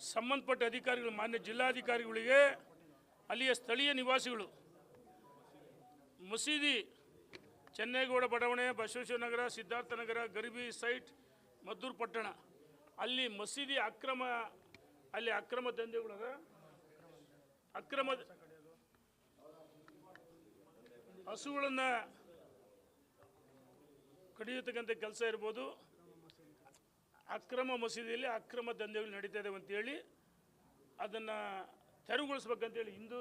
ಸಂಬಂಧಪಟ್ಟ ಅಧಿಕಾರಿಗಳು, ಮಾನ್ಯ ಜಿಲ್ಲಾಧಿಕಾರಿಗಳಿಗೆ, ಅಲ್ಲಿಯ ಸ್ಥಳೀಯ ನಿವಾಸಿಗಳು. ಮಸೀದಿ, ಚೆನ್ನೇಗೌಡ ಬಡಾವಣೆ ಬಸವೇಶ್ವರನಗರ ನಗರ, ಸಿದ್ಧಾರ್ಥ ನಗರ, ಗರಿಬಿ ಸೈಟ್, ಮದ್ದೂರು ಪಟ್ಟಣ. ಅಲ್ಲಿ ಮಸೀದಿ ಅಕ್ರಮ, ಅಲ್ಲಿ ಅಕ್ರಮ ದಂಧೆಗಳದ ಅಕ್ರಮ ಹಸುಗಳನ್ನು ಕಡಿಯತಕ್ಕಂಥ ಕೆಲಸ ಇರ್ಬೋದು. ಅಕ್ರಮ ಮಸೀದಿಯಲ್ಲಿ ಅಕ್ರಮ ದಂಧೆಗಳು ನಡೀತಾ ಇದಾವೆ ಅಂತೇಳಿ ಅದನ್ನು ತೆರವುಗೊಳಿಸ್ಬೇಕಂತೇಳಿ ಹಿಂದೂ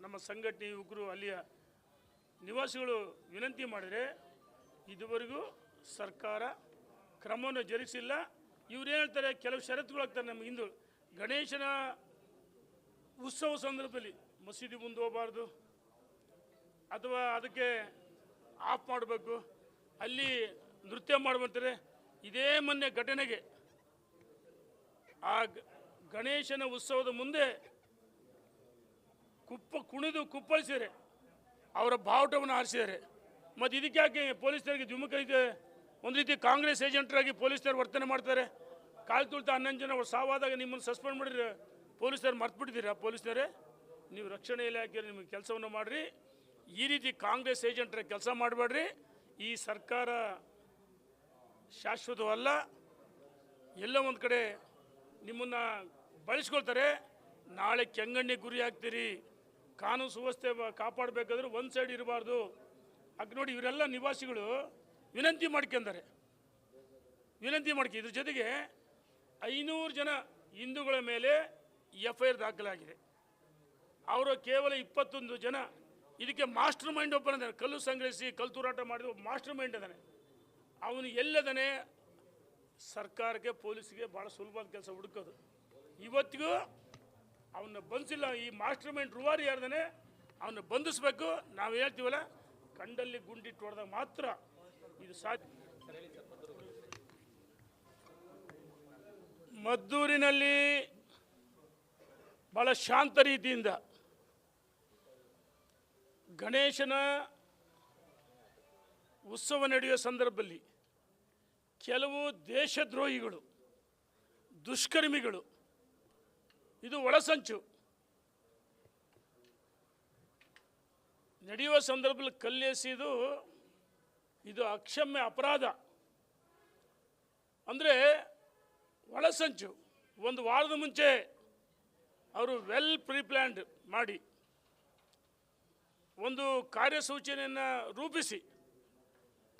ನಮ್ಮ ಸಂಘಟನೆ ಯುವಕರು ಅಲ್ಲಿಯ ನಿವಾಸಿಗಳು ವಿನಂತಿ ಮಾಡಿದರೆ ಇದುವರೆಗೂ ಸರ್ಕಾರ ಕ್ರಮವನ್ನು ಜರುಗಿಸಿಲ್ಲ. ಇವ್ರು ಹೇಳ್ತಾರೆ, ಕೆಲವು ಷರತ್ತುಗಳು ಆಗ್ತಾರೆ ನಮ್ಮ ಹಿಂದೂ ಗಣೇಶನ ಉತ್ಸವ ಸಂದರ್ಭದಲ್ಲಿ ಮಸೀದಿ ಮುಂದೆ ಹೋಗಬಾರ್ದು ಅಥವಾ ಅದಕ್ಕೆ ಆಫ್ ಮಾಡಬೇಕು. ಅಲ್ಲಿ ನೃತ್ಯ ಮಾಡುವಂತಾರೆ ಇದೇ ಮೊನ್ನೆ ಘಟನೆಗೆ ಆ ಗಣೇಶನ ಉತ್ಸವದ ಮುಂದೆ ಕುಪ್ಪ ಕುಣಿದು ಕುಪ್ಪಳಿಸಿದರೆ ಅವರ ಬಾವುಟವನ್ನು ಆರಿಸಿದ್ದಾರೆ ಮತ್ತು ಇದಕ್ಕೆ ಯಾಕೆ ಪೊಲೀಸರಿಗೆ ದ್ವಿಮುಖ ಒಂದು ರೀತಿ ಕಾಂಗ್ರೆಸ್ ಏಜೆಂಟರಾಗಿ ಪೊಲೀಸರು ವರ್ತನೆ ಮಾಡ್ತಾರೆ. ಕಾಲು ತುಳಿತ ಹನ್ನೊಂದು ಜನ ಅವ್ರು ಸಾವಾದಾಗ ನಿಮ್ಮನ್ನು ಸಸ್ಪೆಂಡ್ ಮಾಡಿದ್ರೆ ಪೊಲೀಸರು ಮರ್ತ್ಬಿಟ್ಟಿದ್ದೀರಾ? ಪೊಲೀಸರೇ ನೀವು ರಕ್ಷಣೆ ಇಲಾಖೆ ನಿಮಗೆ ಕೆಲಸವನ್ನು ಮಾಡಿರಿ. ಈ ರೀತಿ ಕಾಂಗ್ರೆಸ್ ಏಜೆಂಟರ ಕೆಲಸ ಮಾಡಬೇಡ್ರಿ. ಈ ಸರ್ಕಾರ ಶಾಶ್ವತವಲ್ಲ. ಎಲ್ಲ ಒಂದು ಕಡೆ ನಿಮ್ಮನ್ನು ಬಳಸ್ಕೊಳ್ತಾರೆ. ನಾಳೆ ಕೆಂಗಣ್ಣೆ ಗುರಿ ಆಗ್ತೀರಿ ಕಾನೂನು ಸುವ್ಯವಸ್ಥೆ ಕಾಪಾಡಬೇಕಾದ್ರೆ ಒಂದು ಸೈಡ್ ಇರಬಾರ್ದು. ಆಗ ನೋಡಿ ಇವರೆಲ್ಲ ನಿವಾಸಿಗಳು ವಿನಂತಿ ಮಾಡ್ಕೊಂಡಾರೆ. ವಿನಂತಿ ಮಾಡ್ಕೊ, ಇದ್ರ ಜೊತೆಗೆ ಐನೂರು ಜನ ಹಿಂದೂಗಳ ಮೇಲೆ ಎಫ್ ಐ ಆರ್ ದಾಖಲಾಗಿದೆ. ಅವರು ಕೇವಲ ಇಪ್ಪತ್ತೊಂದು ಜನ. ಇದಕ್ಕೆ ಮಾಸ್ಟರ್ ಮೈಂಡ್ ಒಬ್ಬನಿದ್ದಾನೆ ಕಲ್ಲು ಸಂಗ್ರಹಿಸಿ, ಕಲ್ಲು ತೂರಾಟ ಮಾಡಿದ ಮಾಸ್ಟರ್ ಮೈಂಡ್ ಇದ್ದಾನೆ ಅವನು ಎಲ್ಲದನೆ ಸರ್ಕಾರಕ್ಕೆ, ಪೊಲೀಸ್ಗೆ ಭಾಳ ಸುಲಭವಾದ ಕೆಲಸ ಹುಡುಕೋದು. ಇವತ್ತಿಗೂ ಅವನ್ನ ಬಂಧಿಸಿಲ್ಲ ಈ ಮಾಸ್ಟರ್ ಮೈಂಡ್ ರುವಾರಿ ಯಾರ್ದಾನೆ ಅವನ್ನ ಬಂಧಿಸ್ಬೇಕು. ನಾವು ಹೇಳ್ತೀವಲ್ಲ, ಕಂಡಲ್ಲಿ ಗುಂಡಿಟ್ಟು ಹೊಡೆದಾಗ ಮಾತ್ರ ಇದು ಸಾಧ್ಯ. ಮದ್ದೂರಿನಲ್ಲಿ ಭಾಳ ಶಾಂತ ರೀತಿಯಿಂದ ಗಣೇಶನ ಉತ್ಸವ ನಡೆಯುವ ಸಂದರ್ಭದಲ್ಲಿ ಕೆಲವು ದೇಶದ್ರೋಹಿಗಳು, ದುಷ್ಕರ್ಮಿಗಳು, ಇದು ಒಳಸಂಚು ನಡೆಯುವ ಸಂದರ್ಭದಲ್ಲಿ ಕಲ್ಲೆಸಿದು ಇದು ಅಕ್ಷಮ್ಯ ಅಪರಾಧ. ಅಂದರೆ ಒಳಸಂಚು ಒಂದು ವಾರದ ಮುಂಚೆ ಅವರು ವೆಲ್ ಪ್ರಿಪ್ಲ್ಯಾಂಡ್ ಮಾಡಿ ಒಂದು ಕಾರ್ಯಸೂಚನೆಯನ್ನು ರೂಪಿಸಿ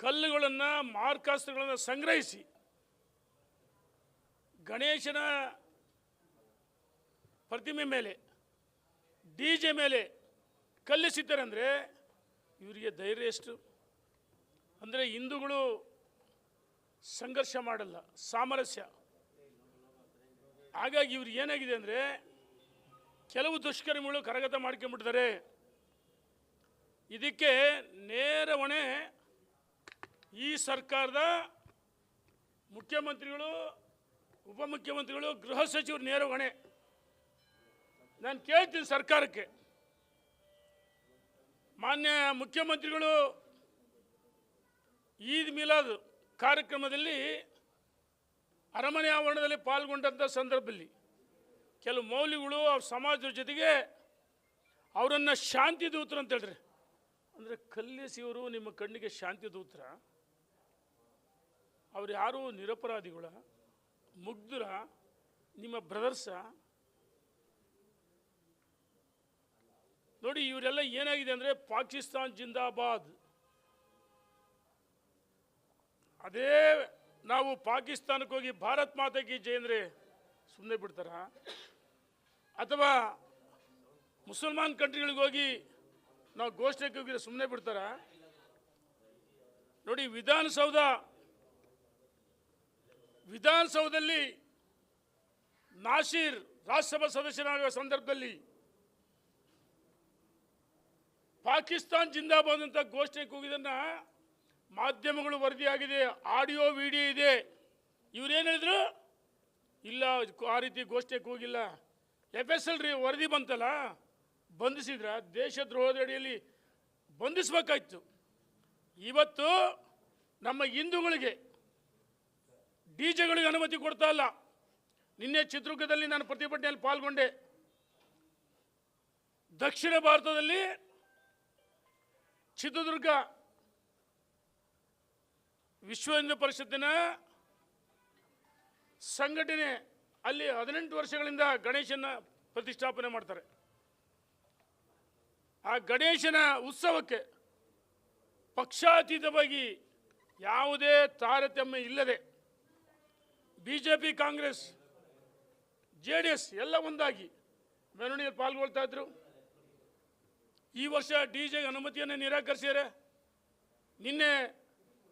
ಕಲ್ಲುಗಳನ್ನು ಮಾರ್ಕಾಸ್ತ್ರಗಳನ್ನು ಸಂಗ್ರಹಿಸಿ ಗಣೇಶನ ಪ್ರತಿಮೆ ಮೇಲೆ ಡಿ ಜೆ ಮೇಲೆ ಕಲ್ಲಿಸಿದ್ದಾರೆ ಅಂದರೆ ಇವರಿಗೆ ಧೈರ್ಯ ಎಷ್ಟು? ಅಂದರೆ ಹಿಂದೂಗಳು ಸಂಘರ್ಷ ಮಾಡಲ್ಲ, ಸಾಮರಸ್ಯ. ಹಾಗಾಗಿ ಇವ್ರು ಏನಾಗಿದೆ ಅಂದರೆ ಕೆಲವು ದುಷ್ಕರ್ಮಿಗಳು ಕರಗತ ಮಾಡ್ಕೊಂಡ್ಬಿಟ್ಟಿದ್ದಾರೆ. ಇದಕ್ಕೆ ನೇರ ಹೊಣೆ ಈ ಸರ್ಕಾರದ ಮುಖ್ಯಮಂತ್ರಿಗಳು, ಉಪಮುಖ್ಯಮಂತ್ರಿಗಳು, ಗೃಹ ಸಚಿವರು ನೇರ ಹೊಣೆ ನಾನು ಕೇಳ್ತೀನಿ ಸರ್ಕಾರಕ್ಕೆ. ಮಾನ್ಯ ಮುಖ್ಯಮಂತ್ರಿಗಳು, ಈದ್ ಮಿಲಾದ್ ಕಾರ್ಯಕ್ರಮದಲ್ಲಿ ಅರಮನೆ ಆವರಣದಲ್ಲಿ ಪಾಲ್ಗೊಂಡಂಥ ಸಂದರ್ಭದಲ್ಲಿ ಕೆಲವು ಮೌಲ್ಯಗಳು ಅವ್ರ ಸಮಾಜದ ಜೊತೆಗೆ ಅವರನ್ನು ಶಾಂತಿ ದೂತರು ಅಂತ ಹೇಳ್ರಿ. ಅಂದರೆ ಕಲ್ಲಿಸಿಯವರು ನಿಮ್ಮ ಕಣ್ಣಿಗೆ ಶಾಂತಿ ದೂತರ ಅವ್ರು ಯಾರು ನಿರಪರಾಧಿಗಳ? ಮುಗ್ಧರ? ನಿಮ್ಮ ಬ್ರದರ್ಸ? ನೋಡಿ, ಇವರೆಲ್ಲ ಏನಾಗಿದೆ ಅಂದರೆ ಪಾಕಿಸ್ತಾನ್ ಜಿಂದಾಬಾದ್. ಅದೇ ನಾವು ಪಾಕಿಸ್ತಾನಕ್ಕೆ ಹೋಗಿ ಭಾರತ್ ಮಾತೆ ಕಿ ಜೈ ಸುಮ್ಮನೆ ಬಿಡ್ತಾರ? ಅಥವಾ ಮುಸಲ್ಮಾನ್ ಕಂಟ್ರಿಗಳಿಗೆ ಹೋಗಿ ನಾವು ಘೋಷಣೆಗೆ ಹೋಗಿದ್ರೆ ಸುಮ್ಮನೆ ಬಿಡ್ತಾರ? ನೋಡಿ, ವಿಧಾನಸೌಧ ವಿಧಾನಸೌಧದಲ್ಲಿ ನಾಶೀರ್ ರಾಜ್ಯಸಭಾ ಸದಸ್ಯನಾಗುವ ಸಂದರ್ಭದಲ್ಲಿ ಪಾಕಿಸ್ತಾನ್ ಜಿಂದಾಬಾದ್ ಅಂತ ಘೋಷಣೆ ಕೂಗಿದನ್ನು ಮಾಧ್ಯಮಗಳು ವರದಿಯಾಗಿದೆ, ಆಡಿಯೋ, ವಿಡಿಯೋ ಇದೆ. ಇವರೇನು ಹೇಳಿದ್ರು? ಇಲ್ಲ, ಆ ರೀತಿ ಘೋಷಣೆ ಕೂಗಿಲ್ಲ. ಎಫ್ ಎಸ್ ಎಲ್ ರೀ ವರದಿ ಬಂತಲ್ಲ, ಬಂಧಿಸಿದ್ರ ದೇಶದ್ರೋಹದ ಅಡಿಯಲ್ಲಿ ಬಂಧಿಸಬೇಕಾಯ್ತು. ಇವತ್ತು ನಮ್ಮ ಹಿಂದೂಗಳಿಗೆ ಡಿ ಜೆಗಳಿಗೆ ಅನುಮತಿ ಕೊಡ್ತಾ ಇಲ್ಲ. ನಿನ್ನೆ ಚಿತ್ರದುರ್ಗದಲ್ಲಿ ನಾನು ಪ್ರತಿಭಟನೆಯಲ್ಲಿ ಪಾಲ್ಗೊಂಡೆ. ದಕ್ಷಿಣ ಭಾರತದಲ್ಲಿ ಚಿತ್ರದುರ್ಗ ವಿಶ್ವ ಹಿಂದೂ ಪರಿಷತ್ತಿನ ಸಂಘಟನೆ ಅಲ್ಲಿ ಹದಿನೆಂಟು ವರ್ಷಗಳಿಂದ ಗಣೇಶನ ಪ್ರತಿಷ್ಠಾಪನೆ ಮಾಡ್ತಾರೆ. ಆ ಗಣೇಶನ ಉತ್ಸವಕ್ಕೆ ಪಕ್ಷಾತೀತವಾಗಿ ಯಾವುದೇ ತಾರತಮ್ಯ ಇಲ್ಲದೆ B J P Congress J D S ಎಲ್ಲ ಒಂದಾಗಿ ಮೆರವಣಿಗೆ ಪಾಲ್ಗೊಳ್ತಾ ಇದ್ರು. ಈ ವರ್ಷ ಡಿ ಜೆಗೆ ಅನುಮತಿಯನ್ನು ನಿರಾಕರಿಸಿದರೆ ನಿನ್ನೆ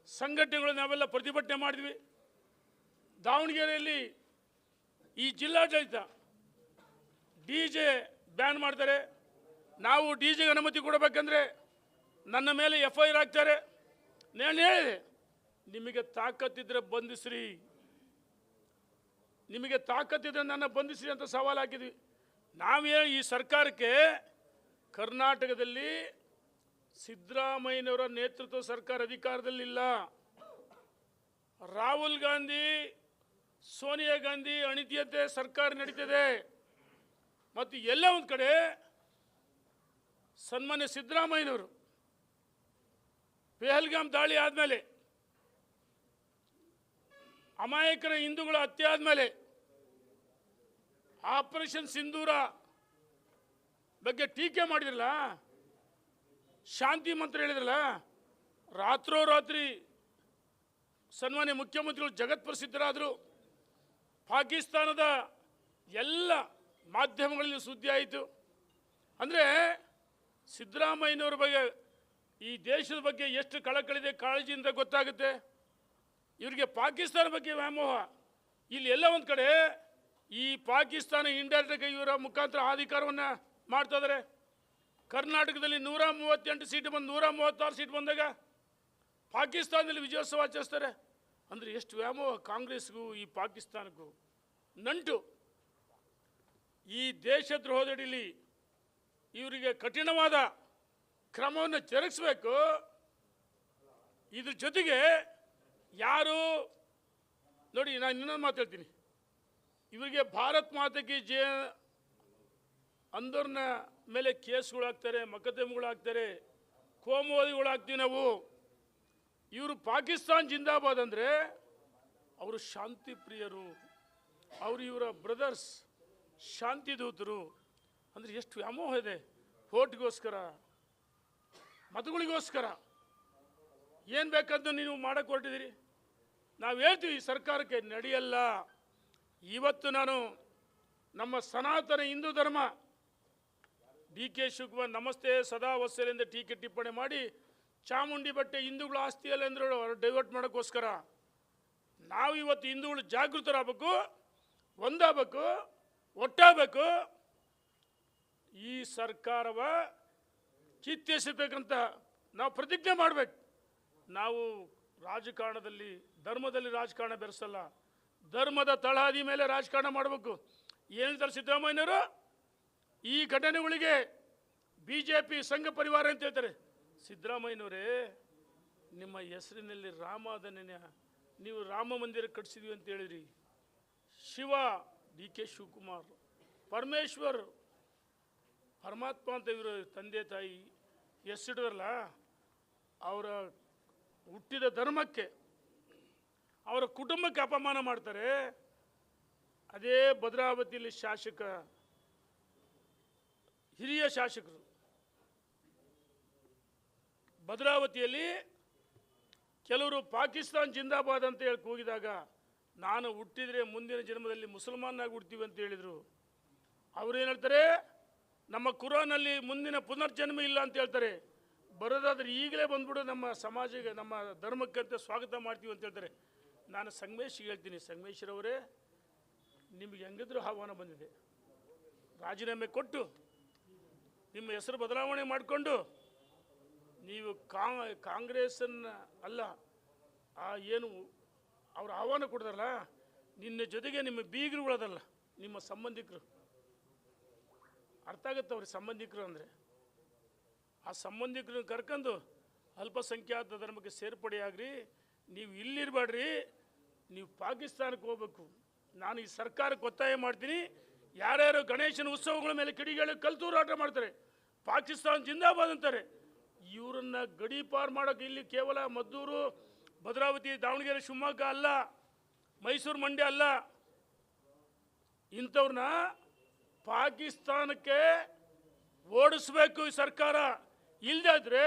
ಸಂಘಟನೆಗಳು ನಾವೆಲ್ಲ ಪ್ರತಿಭಟನೆ ಮಾಡಿದ್ವಿ. ದಾವಣಗೆರೆಯಲ್ಲಿ ಈ ಜಿಲ್ಲಾಡಳಿತ ಡಿ ಜೆ ಬ್ಯಾನ್ ಮಾಡ್ತಾರೆ. ನಾವು ಡಿ ಜೆಗೆ ಅನುಮತಿ ಕೊಡಬೇಕಂದ್ರೆ ನನ್ನ ಮೇಲೆ ಎಫ್ ಐ ಆರ್ ಹಾಕ್ತಾರೆ. ನಾನು ಹೇಳಿದೆ, ನಿಮಗೆ ತಾಕತ್ತಿದ್ರೆ ಬಂಧಿಸ್ರಿ. ನಿಮಗೆ ತಾಕತ್ತಿದ್ರೆ ನನ್ನ ಬಂಧಿಸಿ ಅಂತ ಸವಾಲು ಹಾಕಿದ್ವಿ. ನಾವೇ ಈ ಸರ್ಕಾರಕ್ಕೆ ಕರ್ನಾಟಕದಲ್ಲಿ ಸಿದ್ದರಾಮಯ್ಯನವರ ನೇತೃತ್ವ ಸರ್ಕಾರ ಅಧಿಕಾರದಲ್ಲಿಲ್ಲ. ರಾಹುಲ್ ಗಾಂಧಿ, ಸೋನಿಯಾ ಗಾಂಧಿ ಅಣಿತಿಯಂತೆ ಸರ್ಕಾರ ನಡೀತದೆ. ಮತ್ತು ಎಲ್ಲ ಒಂದು ಕಡೆ ಸನ್ಮಾನ್ಯ ಸಿದ್ದರಾಮಯ್ಯನವರು, ಪೆಹಲ್ಗಾಮ್ ದಾಳಿ ಆದಮೇಲೆ ಅಮಾಯಕರ ಹಿಂದೂಗಳ ಹತ್ಯೆ ಆದಮೇಲೆ ಆಪರೇಷನ್ ಸಿಂಧೂರ ಬಗ್ಗೆ ಟೀಕೆ ಮಾಡಿದ್ರಲ್ಲ? ಶಾಂತಿ ಮಂತ್ರ ಹೇಳಿದ್ರಲ್ಲ? ರಾತ್ರೋರಾತ್ರಿ ಸನ್ಮಾನ್ಯ ಮುಖ್ಯಮಂತ್ರಿಗಳು ಜಗತ್ ಪ್ರಸಿದ್ಧರಾದರು. ಪಾಕಿಸ್ತಾನದ ಎಲ್ಲ ಮಾಧ್ಯಮಗಳಲ್ಲಿ ಸುದ್ದಿ ಆಯಿತು. ಅಂದರೆ ಸಿದ್ದರಾಮಯ್ಯನವ್ರ ಬಗ್ಗೆ ಈ ದೇಶದ ಬಗ್ಗೆ ಎಷ್ಟು ಕಳಕಳಿದೆ, ಕಾಳಜಿಯಿಂದ ಗೊತ್ತಾಗುತ್ತೆ? ಇವರಿಗೆ ಪಾಕಿಸ್ತಾನ ಬಗ್ಗೆ ವ್ಯಾಮೋಹ. ಇಲ್ಲಿ ಎಲ್ಲ ಒಂದು ಕಡೆ ಈ ಪಾಕಿಸ್ತಾನ ಇಂಡೈರೆಕ್ಟ್ ಇವರ ಮುಖಾಂತರ ಅಧಿಕಾರವನ್ನು ಮಾಡ್ತಾ ಇದ್ದಾರೆ ಕರ್ನಾಟಕದಲ್ಲಿ ನೂರ ಮೂವತ್ತೆಂಟು ಸೀಟ್ ಬಂದು, ನೂರ ಮೂವತ್ತಾರು ಸೀಟ್ ಬಂದಾಗ ಪಾಕಿಸ್ತಾನದಲ್ಲಿ ವಿಜಯೋತ್ಸವ ಆಚರಿಸ್ತಾರೆ. ಅಂದರೆ ಎಷ್ಟು ವ್ಯಾಮೋಹ ಕಾಂಗ್ರೆಸ್ಗೂ, ಈ ಪಾಕಿಸ್ತಾನಕ್ಕೂ. ನಂಟು, ಈ ದೇಶದ್ರೋಹದಡಿಲಿ ಇವರಿಗೆ ಕಠಿಣವಾದ ಕ್ರಮವನ್ನು ಜರುಗಿಸ್ಬೇಕು. ಇದ್ರ ಜೊತೆಗೆ ಯಾರು? ನೋಡಿ, ನಾನು ಇನ್ನೊಂದು ಮಾತಾಡ್ತೀನಿ ಇವರಿಗೆ ಭಾರತ್ ಮಾತಕ್ಕೆ ಜಯ ಅಂದೋರ್ನ ಮೇಲೆ ಕೇಸ್ಗಳಾಗ್ತಾರೆ ಹಾಕ್ತಾರೆ ಕೋಮುವಾದಿಗಳಾಗ್ತೀವಿ ನಾವು. ಇವರು ಪಾಕಿಸ್ತಾನ್ ಜಿಂದಾಬಾದ್ ಅಂದರೆ ಅವರು ಶಾಂತಿ ಪ್ರಿಯರು, ಅವರು ಇವರ ಬ್ರದರ್ಸ್ ಶಾಂತಿ ದೂತರು. ಅಂದರೆ ಎಷ್ಟು ವ್ಯಾಮೋಹ ಇದೆ. ಓಟ್ಗೋಸ್ಕರ ಮತಗಳಿಗೋಸ್ಕರ. ಏನು ಬೇಕಂತ ನೀವು ಮಾಡಕ್ಕೆ ಹೊರಟಿದ್ದೀರಿ ನಾವು ಹೇಳ್ತೀವಿ, ಈ ಸರ್ಕಾರಕ್ಕೆ ನಡೆಯಲ್ಲ. ಇವತ್ತು ನಾನು ನಮ್ಮ ಸನಾತನ ಹಿಂದೂ ಧರ್ಮ, ಡಿ ಕೆ ಶಿವಕುಮಾರ್ ನಮಸ್ತೆ, ಸದಾ ವಸ್ತಲಿಂದ ಟೀಕೆ ಟಿಪ್ಪಣಿ ಮಾಡಿ, ಚಾಮುಂಡಿ ಬಟ್ಟೆ ಹಿಂದೂಗಳ ಆಸ್ತಿಯಲ್ಲ ಅಂದ್ರೆ ಡೈವರ್ಟ್ ಮಾಡೋಕ್ಕೋಸ್ಕರ. ನಾವು ಇವತ್ತು ಹಿಂದೂಗಳು ಜಾಗೃತರಾಗಬೇಕು, ಒಂದಾಗಬೇಕು, ಒಟ್ಟಾಗಬೇಕು. ಈ ಸರ್ಕಾರವ ಕಿತ್ತೆಸಬೇಕಂತ ನಾವು ಪ್ರತಿಜ್ಞೆ ಮಾಡಬೇಕು. ನಾವು ರಾಜಕಾರಣದಲ್ಲಿ, ಧರ್ಮದಲ್ಲಿ ರಾಜಕಾರಣ ಬೆರೆಸಲ್ಲ. ಧರ್ಮದ ತಳಹದಿ ಮೇಲೆ ರಾಜಕಾರಣ ಮಾಡಬೇಕು. ಏನು ಹೇಳ್ತಾರೆ ಸಿದ್ದರಾಮಯ್ಯನವರು? ಈ ಘಟನೆಗಳಿಗೆ ಬಿ ಜೆ ಪಿ ಸಂಘ ಪರಿವಾರ ಅಂತ ಹೇಳ್ತಾರೆ. ಸಿದ್ದರಾಮಯ್ಯನವರೇ, ನಿಮ್ಮ ಹೆಸರಿನಲ್ಲಿ ರಾಮಾದನೆಯ ನೀವು ರಾಮ ಮಂದಿರ ಕಟ್ಟಿಸಿದ್ವಿ ಅಂತ ಹೇಳಿದ್ರಿ. ಶಿವ ಡಿ ಕೆ ಶಿವಕುಮಾರ್, ಪರಮೇಶ್ವರ್, ಪರಮಾತ್ಮ ಅಂತ ಇವರು ತಂದೆ ತಾಯಿ ಹೆಸರಿಡರಲ್ಲ ಅವರ ಹುಟ್ಟಿದ ಧರ್ಮಕ್ಕೆ ಅವರ ಕುಟುಂಬಕ್ಕೆ ಅಪಮಾನ ಮಾಡ್ತಾರೆ. ಅದೇ ಭದ್ರಾವತಿಯಲ್ಲಿ ಶಾಸಕ, ಹಿರಿಯ ಶಾಸಕರು. ಭದ್ರಾವತಿಯಲ್ಲಿ ಕೆಲವರು ಪಾಕಿಸ್ತಾನ್ ಜಿಂದಾಬಾದ್ ಅಂತ ಹೇಳಿ ಕೂಗಿದಾಗ, ನಾನು ಹುಟ್ಟಿದರೆ ಮುಂದಿನ ಜನ್ಮದಲ್ಲಿ ಮುಸಲ್ಮಾನಾಗಿ ಹುಡ್ತೀವಿ ಅಂತ ಹೇಳಿದರು. ಅವ್ರು ಏನು ಹೇಳ್ತಾರೆ? ನಮ್ಮ ಕುರಾನಲ್ಲಿ ಮುಂದಿನ ಪುನರ್ಜನ್ಮ ಇಲ್ಲ ಅಂತ ಹೇಳ್ತಾರೆ. ಬರೋದಾದ್ರೆ ಈಗಲೇ ಬಂದ್ಬಿಡು ನಮ್ಮ ಸಮಾಜಕ್ಕೆ, ನಮ್ಮ ಧರ್ಮಕ್ಕಂತ ಸ್ವಾಗತ ಮಾಡ್ತೀವಿ ಅಂತ ಹೇಳ್ತಾರೆ. ನಾನು ಸಂಗಮೇಶ್ಗೆ ಹೇಳ್ತೀನಿ. ಸಂಗಮೇಶ್ವರವರೇ ನಿಮಗೆ ಹೆಂಗಿದ್ರು ಆಹ್ವಾನ ಬಂದಿದೆ. ರಾಜೀನಾಮೆ ಕೊಟ್ಟು, ನಿಮ್ಮ ಹೆಸರು ಬದಲಾವಣೆ ಮಾಡಿಕೊಂಡು, ನೀವು ಕಾ, ಕಾಂಗ್ರೆಸ್ಸನ್ನು ಅಲ್ಲ, ಆ ಏನು ಅವ್ರು ಆಹ್ವಾನ ಕೊಡ್ತಾರಲ್ಲ, ನಿನ್ನ ಜೊತೆಗೆ ನಿಮ್ಮ ಬೀಗರುಗಳದಲ್ಲ ನಿಮ್ಮ ಸಂಬಂಧಿಕರು. ಅರ್ಥ ಆಗುತ್ತೆ ಅವ್ರಿಗೆ ಸಂಬಂಧಿಕರು ಅಂದರೆ. ಆ ಸಂಬಂಧಿಕರನ್ನ ಕರ್ಕೊಂಡು ಅಲ್ಪಸಂಖ್ಯಾತ ಧರ್ಮಕ್ಕೆ ಸೇರ್ಪಡೆಯಾಗ್ರಿ. ನೀವು ಇಲ್ಲಿರಬೇಡ್ರಿ. ನೀವು ಪಾಕಿಸ್ತಾನಕ್ಕೆ ಹೋಗ್ಬೇಕು. ನಾನು ಈ ಸರ್ಕಾರಕ್ಕೆ ಒತ್ತಾಯ ಮಾಡ್ತೀನಿ. ಯಾರ್ಯಾರು ಗಣೇಶನ ಉತ್ಸವಗಳ ಮೇಲೆ ಕಿಡಿಗಳು ಕಲ್ತೂರಾಟ ಮಾಡ್ತಾರೆ, ಪಾಕಿಸ್ತಾನ ಜಿಂದಾಬಾದ್ ಅಂತಾರೆ, ಇವರನ್ನ ಗಡಿ ಪಾರ್ ಮಾಡೋಕೆ ಇಲ್ಲಿ ಕೇವಲ ಮದ್ದೂರು, ಭದ್ರಾವತಿ, ದಾವಣಗೆರೆ, ಶಿವಮೊಗ್ಗ ಅಲ್ಲ, ಮೈಸೂರು ಮಂಡ್ಯ ಅಲ್ಲ. ಇಂಥವ್ರನ್ನ ಪಾಕಿಸ್ತಾನಕ್ಕೆ ಓಡಿಸ್ಬೇಕು ಈ ಸರ್ಕಾರ. ಇಲ್ಲದಾದ್ರೆ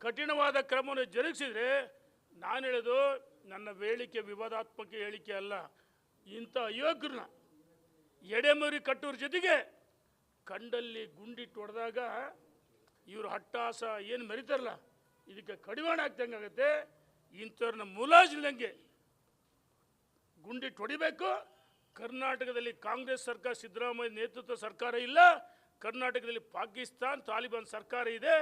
ಕಠಿಣವಾದ ಕ್ರಮವನ್ನು ಜರುಗಿಸಿದರೆ ನಾನು ಹೇಳೋದು ನನ್ನ ಹೇಳಿಕೆ ವಿವಾದಾತ್ಮಕ ಹೇಳಿಕೆ ಅಲ್ಲ. ಇಂಥ ಅಯೋಗ್ಯನ ಎಡೆಮರಿ ಕಟ್ಟೋರ ಜೊತೆಗೆ ಕಂಡಲ್ಲಿ ಗುಂಡಿಟ್ಟು ಹೊಡೆದಾಗ ಇವರು ಹಟ್ಟಾಸ ಏನು ಮರಿತಾರಲ್ಲ, ಇದಕ್ಕೆ ಕಡಿವಾಣ ಆಗುತ್ತೆ. ಇಂಥವ್ರನ್ನ ಮುಲಾಜಿಲ್ದಂಗೆ ಗುಂಡಿಟ್ಟು ಹೊಡಿಬೇಕು. ಕರ್ನಾಟಕದಲ್ಲಿ ಕಾಂಗ್ರೆಸ್ ಸರ್ಕಾರ, ಸಿದ್ದರಾಮಯ್ಯ ನೇತೃತ್ವ ಸರ್ಕಾರ ಇಲ್ಲ. ಕರ್ನಾಟಕದಲ್ಲಿ ಪಾಕಿಸ್ತಾನ್ ತಾಲಿಬಾನ್ ಸರ್ಕಾರ ಇದೆ.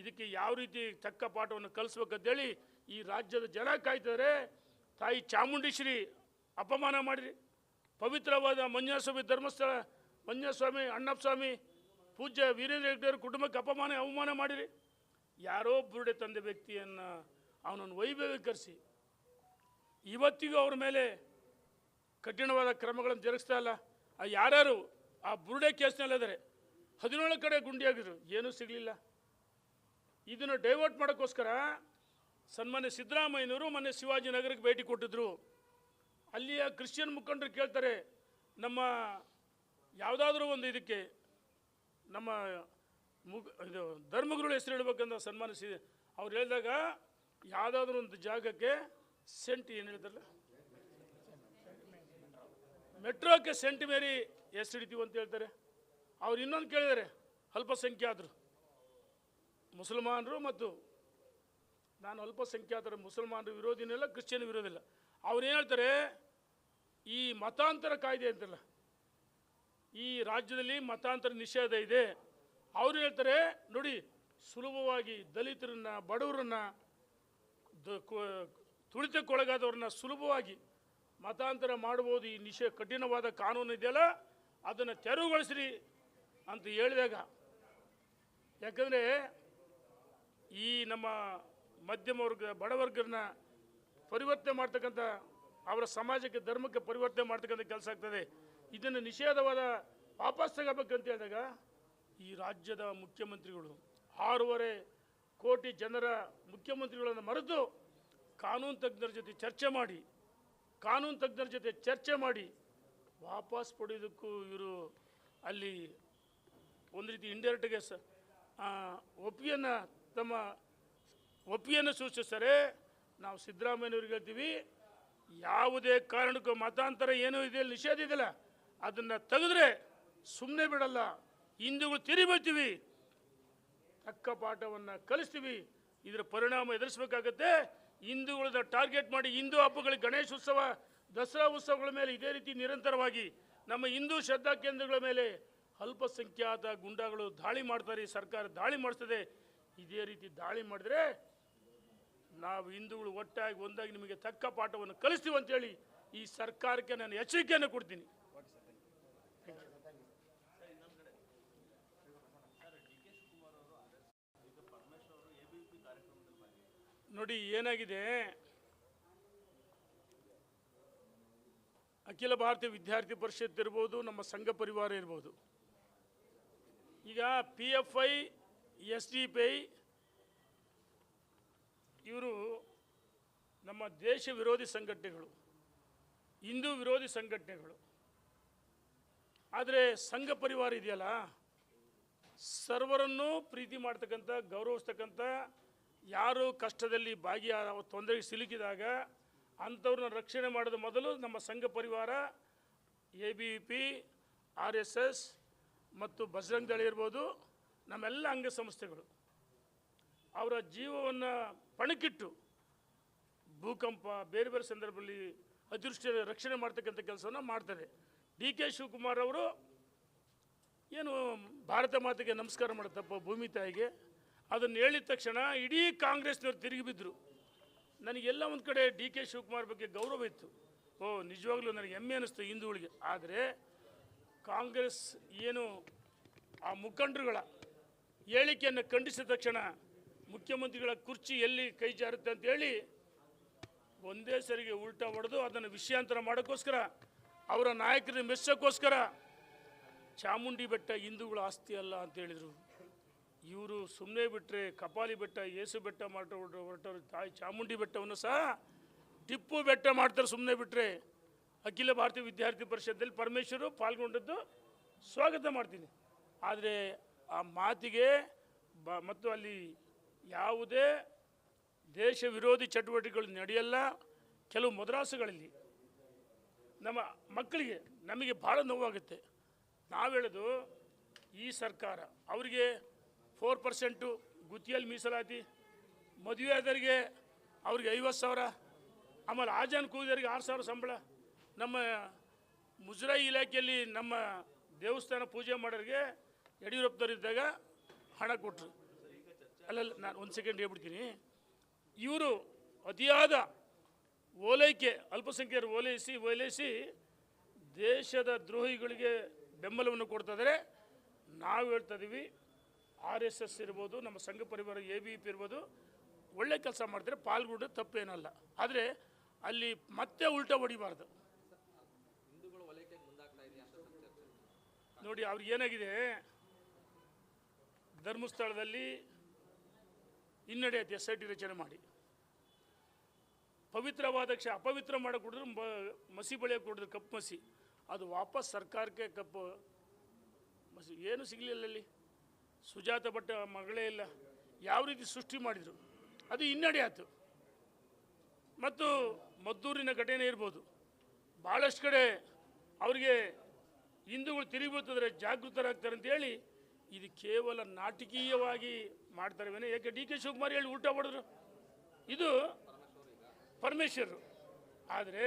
ಇದಕ್ಕೆ ಯಾವ ರೀತಿ ತಕ್ಕ ಪಾಠವನ್ನು ಕಲಿಸ್ಬೇಕಂತೇಳಿ ಈ ರಾಜ್ಯದ ಜನ ಕಾಯ್ತಾರೆ ತಾಯಿ ಚಾಮುಂಡೇಶ್ವರಿ ಅಪಮಾನ ಮಾಡಿರಿ ಪವಿತ್ರವಾದ ಮಂಜುನಾಥಸ್ವಾಮಿ ಧರ್ಮಸ್ಥಳ ಮಂಜುನಾಥಸ್ವಾಮಿ ಅಣ್ಣಪ್ಪ ಪೂಜ್ಯ ವೀರೇಂದ್ರ ಹೆಗ್ಡೆಯವ್ರ ಕುಟುಂಬಕ್ಕೆ ಅಪಮಾನ, ಅವಮಾನ ಮಾಡಿರಿ ಯಾರೋ ಬುರುಡೆ ತಂದ ವ್ಯಕ್ತಿಯನ್ನು ಅವನನ್ನು ವೈಭವೀಕರಿಸಿ ಇವತ್ತಿಗೂ ಅವ್ರ ಮೇಲೆ ಕಠಿಣವಾದ ಕ್ರಮಗಳನ್ನು ಜರುಗಿಸ್ತಾ ಇಲ್ಲ. ಆ ಯಾರ್ಯಾರು ಆ ಬುರುಡೆ ಕೇಸ್ನಲ್ಲಿದ್ದಾರೆ, ಹದಿನೇಳು ಕಡೆ ಗುಂಡಿಯಾಗಿದ್ರು, ಏನೂ ಸಿಗಲಿಲ್ಲ. ಇದನ್ನು ಡೈವರ್ಟ್ ಮಾಡೋಕ್ಕೋಸ್ಕರ ಸನ್ಮಾನ್ಯ ಸಿದ್ದರಾಮಯ್ಯನವರು ಮೊನ್ನೆ ಶಿವಾಜಿನಗರಕ್ಕೆ ಭೇಟಿ ಕೊಟ್ಟಿದ್ರು. ಅಲ್ಲಿಯ ಕ್ರಿಶ್ಚಿಯನ್ ಮುಖಂಡರು ಕೇಳ್ತಾರೆ, ನಮ್ಮ ಯಾವುದಾದ್ರೂ ಒಂದು ಇದಕ್ಕೆ ನಮ್ಮ ಮುಗ್, ಇದು ಧರ್ಮಗುರುಳ ಹೆಸರು ಹೇಳ್ಬೇಕಂತ ಸನ್ಮಾನಿಸಿ ಅವ್ರು ಹೇಳಿದಾಗ ಯಾವುದಾದ್ರೂ ಒಂದು ಜಾಗಕ್ಕೆ ಸೆಂಟ್ ಏನು ಹೇಳ್ತಾರಲ್ಲ? ಮೆಟ್ರೋಕ್ಕೆ ಸೆಂಟ್ ಮೇರಿ ಹೆಸರು ಹಿಡಿತೀವಿ ಅಂತ ಹೇಳ್ತಾರೆ. ಅವ್ರು ಇನ್ನೊಂದು ಕೇಳಿದ್ದಾರೆ ಅಲ್ಪಸಂಖ್ಯಾತರು. ಮುಸಲ್ಮಾನರು ಮತ್ತು ನಾನು ಅಲ್ಪಸಂಖ್ಯಾತರ ಮುಸಲ್ಮಾನರು ವಿರೋಧಿನಲ್ಲ, ಕ್ರಿಶ್ಚಿಯನ್ ವಿರೋಧಿಲ್ಲ. ಅವ್ರು ಏನು ಹೇಳ್ತಾರೆ, ಈ ಮತಾಂತರ ಕಾಯ್ದೆ ಅಂತಲ್ಲ, ಈ ರಾಜ್ಯದಲ್ಲಿ ಮತಾಂತರ ನಿಷೇಧ ಇದೆ. ಅವ್ರು ಹೇಳ್ತಾರೆ, ನೋಡಿ, ಸುಲಭವಾಗಿ ದಲಿತರನ್ನು, ಬಡವರನ್ನ ತುಳಿತಕ್ಕೊಳಗಾದವ್ರನ್ನ ಸುಲಭವಾಗಿ ಮತಾಂತರ ಮಾಡ್ಬೋದು, ಈ ನಿಷೇ ಕಠಿಣವಾದ ಕಾನೂನು ಇದೆಯಲ್ಲ, ಅದನ್ನು ತೆರವುಗೊಳಿಸ್ರಿ ಅಂತ ಹೇಳಿದಾಗ, ಯಾಕಂದರೆ ಈ ನಮ್ಮ ಮಧ್ಯಮ ವರ್ಗ ಬಡವರ್ಗರನ್ನ ಪರಿವರ್ತನೆ ಮಾಡ್ತಕ್ಕಂಥ ಅವರ ಸಮಾಜಕ್ಕೆ, ಧರ್ಮಕ್ಕೆ ಪರಿವರ್ತನೆ ಮಾಡ್ತಕ್ಕಂಥ ಕೆಲಸ ಆಗ್ತದೆ. ಇದನ್ನು ನಿಷೇಧವಾದ ವಾಪಸ್ ತಗೋಬೇಕಂತ ಹೇಳಿದಾಗ ಈ ರಾಜ್ಯದ ಮುಖ್ಯಮಂತ್ರಿಗಳು, ಆರೂವರೆ ಕೋಟಿ ಜನರ ಮುಖ್ಯಮಂತ್ರಿಗಳನ್ನು ಮರೆತು ಕಾನೂನು ತಜ್ಞರ ಜೊತೆ ಚರ್ಚೆ ಮಾಡಿ, ಕಾನೂನು ತಜ್ಞರ ಜೊತೆ ಚರ್ಚೆ ಮಾಡಿ ವಾಪಸ್ ಪಡೆಯೋದಕ್ಕೂ ಇವರು ಅಲ್ಲಿ ಒಂದು ರೀತಿ ಇಂಡೈರೆಕ್ಟ್ಗೆ ಸ ಒಪ್ಪಿಗೆಯನ್ನು ತಮ್ಮ ಒಪ್ಪಿಗೆಯನ್ನು ಸೂಚಿಸ್ತಾರೆ ನಾವು ಸಿದ್ದರಾಮಯ್ಯನವ್ರಿಗೆ ಹೇಳ್ತೀವಿ, ಯಾವುದೇ ಕಾರಣಕ್ಕೂ ಮತಾಂತರ ಏನೂ ಇದೆ, ನಿಷೇಧ ಇದೆಯಲ್ಲ, ಅದನ್ನು ತೆಗೆದ್ರೆ ಸುಮ್ಮನೆ ಬಿಡಲ್ಲ. ಹಿಂದೂಗಳು ತಿರಿ ಬೀಳ್ತೀವಿ. ತಕ್ಕ ಪಾಠವನ್ನು ಕಲಿಸ್ತೀವಿ. ಇದರ ಪರಿಣಾಮ ಎದುರಿಸಬೇಕಾಗತ್ತೆ. ಹಿಂದೂಗಳನ್ನ ಟಾರ್ಗೆಟ್ ಮಾಡಿ ಹಿಂದೂ ಹಬ್ಬಗಳಿಗೆ ಗಣೇಶ ಉತ್ಸವ, ದಸರಾ ಉತ್ಸವಗಳ ಮೇಲೆ ಇದೇ ರೀತಿ ನಿರಂತರವಾಗಿ ನಮ್ಮ ಹಿಂದೂ ಶ್ರದ್ಧಾ ಕೇಂದ್ರಗಳ ಮೇಲೆ ಅಲ್ಪಸಂಖ್ಯಾತ ಗುಂಡಾಗಳು ದಾಳಿ ಮಾಡ್ತಾರೆ ಸರ್ಕಾರ ದಾಳಿ ಮಾಡಿಸ್ತದೆ. ಇದೇ ರೀತಿ ದಾಳಿ ಮಾಡಿದ್ರೆ ನಾವು ಹಿಂದೂಗಳು ಒಟ್ಟಾಗಿ ಒಂದಾಗಿ ನಿಮಗೆ ತಕ್ಕ ಪಾಠವನ್ನು ಕಲಿಸ್ತೀವಿ ಅಂತೇಳಿ ಈ ಸರ್ಕಾರಕ್ಕೆ ನಾನು ಎಚ್ಚರಿಕೆಯನ್ನು ಕೊಡ್ತೀನಿ. ನೋಡಿ, ಏನಾಗಿದೆ? ಅಖಿಲ ಭಾರತೀಯ ವಿದ್ಯಾರ್ಥಿ ಪರಿಷತ್ ಇರ್ಬೋದು, ನಮ್ಮ ಸಂಘ ಪರಿವಾರ ಇರ್ಬೋದು. ಈಗ P F I S D P I ಇವರು ನಮ್ಮ ದೇಶ ವಿರೋಧಿ ಸಂಘಟನೆಗಳು, ಹಿಂದೂ ವಿರೋಧಿ ಸಂಘಟನೆಗಳು. ಆದರೆ ಸಂಘ ಪರಿವಾರ ಇದೆಯಲ್ಲ, ಸರ್ವರನ್ನು ಪ್ರೀತಿ ಮಾಡ್ತಕ್ಕಂಥ, ಗೌರವಿಸ್ತಕ್ಕಂಥ, ಯಾರು ಕಷ್ಟದಲ್ಲಿ ಭಾಗಿಯಾದ, ತೊಂದರೆಗೆ ಸಿಲುಕಿದಾಗ ಅಂಥವ್ರನ್ನ ರಕ್ಷಣೆ ಮಾಡಿದ ಮೊದಲು ನಮ್ಮ ಸಂಘ ಪರಿವಾರ, A B P, R S S ಮತ್ತು ಬಜರಂಗ್ ದಳ ಇರ್ಬೋದು. ನಮ್ಮೆಲ್ಲ ಅಂಗಸಂಸ್ಥೆಗಳು. ಅವರ ಜೀವವನ್ನು ಪಣಕ್ಕಿಟ್ಟು ಭೂಕಂಪ, ಬೇರೆ ಬೇರೆ ಸಂದರ್ಭದಲ್ಲಿ ಅದೃಷ್ಟ ರಕ್ಷಣೆ ಮಾಡ್ತಕ್ಕಂಥ ಕೆಲಸವನ್ನು ಮಾಡ್ತಾರೆ. ಡಿ ಕೆ ಶಿವಕುಮಾರ್ ಅವರು ಏನು ಭಾರತ ಮಾತೆಗೆ ನಮಸ್ಕಾರ ಮಾಡುತ್ತಪ್ಪ ಭೂಮಿ ತಾಯಿಗೆ. ಅದನ್ನು ಹೇಳಿದ ತಕ್ಷಣ ಇಡೀ ಕಾಂಗ್ರೆಸ್ನವ್ರು ತಿರುಗಿ ಬಿದ್ದರು ನನಗೆಲ್ಲ ಒಂದು ಕಡೆ ಡಿ ಕೆ ಶಿವಕುಮಾರ್ ಬಗ್ಗೆ ಗೌರವ ಇತ್ತು. ಓ, ನಿಜವಾಗ್ಲೂ ನನಗೆ ಹೆಮ್ಮೆ ಅನ್ನಿಸ್ತು ಹಿಂದೂಗಳಿಗೆ ಆದರೆ ಕಾಂಗ್ರೆಸ್ ಏನು ಆ ಮುಖಂಡರುಗಳ ಹೇಳಿಕೆಯನ್ನು ಖಂಡಿಸಿದ ತಕ್ಷಣ ಮುಖ್ಯಮಂತ್ರಿಗಳ ಕುರ್ಚಿ ಎಲ್ಲಿ ಕೈ ಜಾರುತ್ತೆ ಅಂತೇಳಿ ಒಂದೇ ಸರಿಗೆ ಉಲ್ಟಾ ಹೊಡೆದು ಅದನ್ನು ವಿಷಯಾಂತರ ಮಾಡೋಕ್ಕೋಸ್ಕರ, ಅವರ ನಾಯಕರ ಮೆಚ್ಚೋಕ್ಕೋಸ್ಕರ ಚಾಮುಂಡಿ ಬೆಟ್ಟ ಹಿಂದೂಗಳ ಆಸ್ತಿ ಅಲ್ಲ ಅಂತ ಹೇಳಿದರು. ಇವರು ಸುಮ್ಮನೆ ಬಿಟ್ಟರೆ ಕಪಾಲಿ ಬೆಟ್ಟ, ಏಸು ಬೆಟ್ಟ ಮಾಡ ಹೊರಟವರು ತಾಯಿ ಚಾಮುಂಡಿ ಬೆಟ್ಟವನ್ನು ಸಹ ಟಿಪ್ಪು ಬೆಟ್ಟ ಮಾಡ್ತಾರೆ ಸುಮ್ಮನೆ ಬಿಟ್ಟರೆ ಅಖಿಲ ಭಾರತೀಯ ವಿದ್ಯಾರ್ಥಿ ಪರಿಷತ್ತಲ್ಲಿ ಪರಮೇಶ್ವರು ಪಾಲ್ಗೊಂಡದ್ದು ಸ್ವಾಗತ ಮಾಡ್ತೀನಿ. ಆದರೆ ಆ ಮಾತಿಗೆ ಬ, ಮತ್ತು ಅಲ್ಲಿ ಯಾವುದೇ ದೇಶ ವಿರೋಧಿ ಚಟುವಟಿಕೆಗಳು ನಡೆಯಲ್ಲ, ಕೆಲವು ಮದ್ರಾಸುಗಳಲ್ಲಿ. ನಮ್ಮ ಮಕ್ಕಳಿಗೆ ನಮಗೆ ಭಾಳ ನೋವಾಗುತ್ತೆ. ನಾವು ಹೇಳೋದು, ಈ ಸರ್ಕಾರ ಅವರಿಗೆ ಫೋರ್ ಪರ್ಸೆಂಟು ಗುತ್ತಿಯಲ್ಲಿ ಮೀಸಲಾತಿ, ಮದುವೆ ಆದವರಿಗೆ ಅವ್ರಿಗೆ ಐವತ್ತು ಸಾವಿರ, ಆಮೇಲೆ ಆಜಾನ್ ಕೂದರಿಗೆ ಆರು ಸಾವಿರ ಸಂಬಳ. ನಮ್ಮ ಮುಜರಾಯಿ ಇಲಾಖೆಯಲ್ಲಿ ನಮ್ಮ ದೇವಸ್ಥಾನ ಪೂಜೆ ಮಾಡೋರಿಗೆ ಯಡಿಯೂರಪ್ಪನವ್ರು ಇದ್ದಾಗ ಹಣ ಕೊಟ್ಟರು ಅಲ್ಲಲ್ಲ ನಾನು ಒಂದು ಸೆಕೆಂಡ್ ಹೇಳ್ಬಿಡ್ತೀನಿ. ಇವರು ಅತಿಯಾದ ಓಲೈಕೆ ಅಲ್ಪಸಂಖ್ಯಾತರು ಓಲೈಸಿ ಓಲೈಸಿ ದೇಶದ ದ್ರೋಹಿಗಳಿಗೆ ಬೆಂಬಲವನ್ನು ಕೊಡ್ತಾ ಇದ್ದಾರೆ ನಾವು ಹೇಳ್ತಾ ಇದ್ದೀವಿ ಆರ್ ಎಸ್ ಎಸ್ ಇರ್ಬೋದು ನಮ್ಮ ಸಂಘ ಪರಿವಾರ ಎ ಬಿ ಪಿ ಇರ್ಬೋದು ಒಳ್ಳೆ ಕೆಲಸ ಮಾಡ್ತಾರೆ ಪಾಲ್ಗೊಂಡು ತಪ್ಪೇನಲ್ಲ. ಆದರೆ ಅಲ್ಲಿ ಮತ್ತೆ ಉಲ್ಟಾ ಹೊಡಿಬಾರ್ದು. ನೋಡಿ ಅವ್ರಿಗೆ ಏನಾಗಿದೆ ಧರ್ಮಸ್ಥಳದಲ್ಲಿ ಹಿನ್ನಡೆಯುತ್ತೆ ಎಸ್ ಐ ಟಿ ರಚನೆ ಮಾಡಿ. ಪವಿತ್ರವಾದ ಕ್ಷ, ಅಪವಿತ್ರ ಮಾಡೋಕೆ ಕೊಡಿದ್ರು ಮಸಿ ಬಳಿಯೋಕೆ ಕೊಡಿದ್ರು ಕಪ್ಪು ಮಸಿ. ಅದು ವಾಪಸ್ ಸರ್ಕಾರಕ್ಕೆ ಕಪ್ಪು ಮಸಿ, ಏನು ಸಿಗಲಿಲ್ಲ ಅಲ್ಲಿ. ಸುಜಾತ ಭಟ್ಟ ಮಗಳೇ ಇಲ್ಲ. ಯಾವ ರೀತಿ ಸೃಷ್ಟಿ ಮಾಡಿದರು. ಅದು ಹಿನ್ನಡೆ ಆಯಿತು. ಮತ್ತು ಮದ್ದೂರಿನ ಘಟನೆ ಇರ್ಬೋದು. ಭಾಳಷ್ಟು ಕಡೆ ಅವರಿಗೆ ಹಿಂದೂಗಳು ತಿರುಗಿ ಬರ್ತಿದ್ರೆ ಜಾಗೃತರಾಗ್ತಾರೆ ಅಂತ ಹೇಳಿ ಇದು ಕೇವಲ ನಾಟಕೀಯವಾಗಿ ಮಾಡ್ತಾರೆ ವಿನಃ ಯಾಕೆ ಡಿ ಕೆ ಶಿವಕುಮಾರ್ ಹೇಳಿ ಉಲ್ಟಾ ಹೊಡೆದ್ರು ಇದು ಪರಮೇಶ್ವರರು ಆದರೆ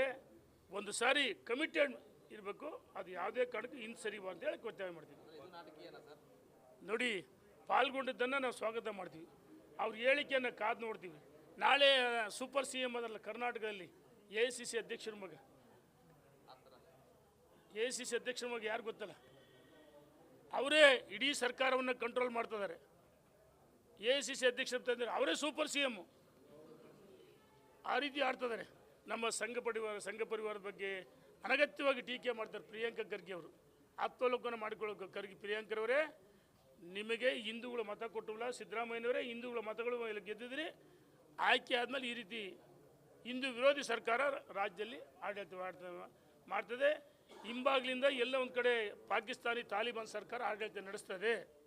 ಒಂದು ಸಾರಿ ಕಮಿಟೆಡ್ ಇರಬೇಕು ಅದು ಯಾವುದೇ ಕಾರಣಕ್ಕೂ ಹಿಂದೆ ಸರಿ ಅಂತ ಹೇಳಿ ಒತ್ತಾಯ ಮಾಡ್ತೀವಿ ನೋಡಿ ಪಾಲ್ಗೊಂಡಿದ್ದನ್ನು ನಾವು ಸ್ವಾಗತ ಮಾಡ್ತೀವಿ. ಅವ್ರ ಹೇಳಿಕೆಯನ್ನು ಕಾದು ನೋಡ್ತೀವಿ. ನಾಳೆ ಸೂಪರ್ ಸಿ ಎಂ ಅದಲ್ಲ ಕರ್ನಾಟಕದಲ್ಲಿ ಎ ಸಿ ಸಿ ಅಧ್ಯಕ್ಷರ ಮಗ. ಎ ಎ ಸಿ ಸಿ ಅಧ್ಯಕ್ಷರ ಮಗ ಯಾರು ಗೊತ್ತಲ್ಲ? ಅವರೇ ಇಡೀ ಸರ್ಕಾರವನ್ನು ಕಂಟ್ರೋಲ್ ಮಾಡ್ತಿದ್ದಾರೆ. ಎ ಸಿ ಸಿ ಅಧ್ಯಕ್ಷ ಅಂತಂದರೆ ಅವರೇ ಸೂಪರ್ ಸಿ ಎಮ್ಮು ಆ ರೀತಿ ಆಡ್ತಿದ್ದಾರೆ. ನಮ್ಮ ಸಂಘ ಪರಿವಾರ, ಸಂಘ ಪರಿವಾರದ ಬಗ್ಗೆ ಅನಗತ್ಯವಾಗಿ ಟೀಕೆ ಮಾಡ್ತಾರೆ ಪ್ರಿಯಾಂಕಾ ಖರ್ಗೆ ಅವರು. ಆತ್ಮಲೋಕನ ಮಾಡಿಕೊಳ್ಳೋ ಖರ್ಗೆ ಪ್ರಿಯಾಂಕರವರೇ ನಿಮಗೆ ಹಿಂದೂಗಳ ಮತ ಕೊಟ್ಟಿಲ್ಲ ಸಿದ್ದರಾಮಯ್ಯನವರೇ, ಹಿಂದೂಗಳ ಮತಗಳು ಇಲ್ಲಿ ಗೆದ್ದಿದ್ರಿ ಆಯ್ಕೆ ಆದಮೇಲೆ ಈ ರೀತಿ ಹಿಂದೂ ವಿರೋಧಿ ಸರ್ಕಾರ ರಾಜ್ಯದಲ್ಲಿ ಆಡಳಿತ ಮಾಡ್ತಾ- ಮಾಡ್ತದೆ. ಹಿಂಬಾಗ್ಲಿಂದ ಎಲ್ಲ ಒಂದು ಕಡೆ ಪಾಕಿಸ್ತಾನಿ ತಾಲಿಬಾನ್ ಸರ್ಕಾರ ಆಡಳಿತ ನಡೆಸ್ತದೆ.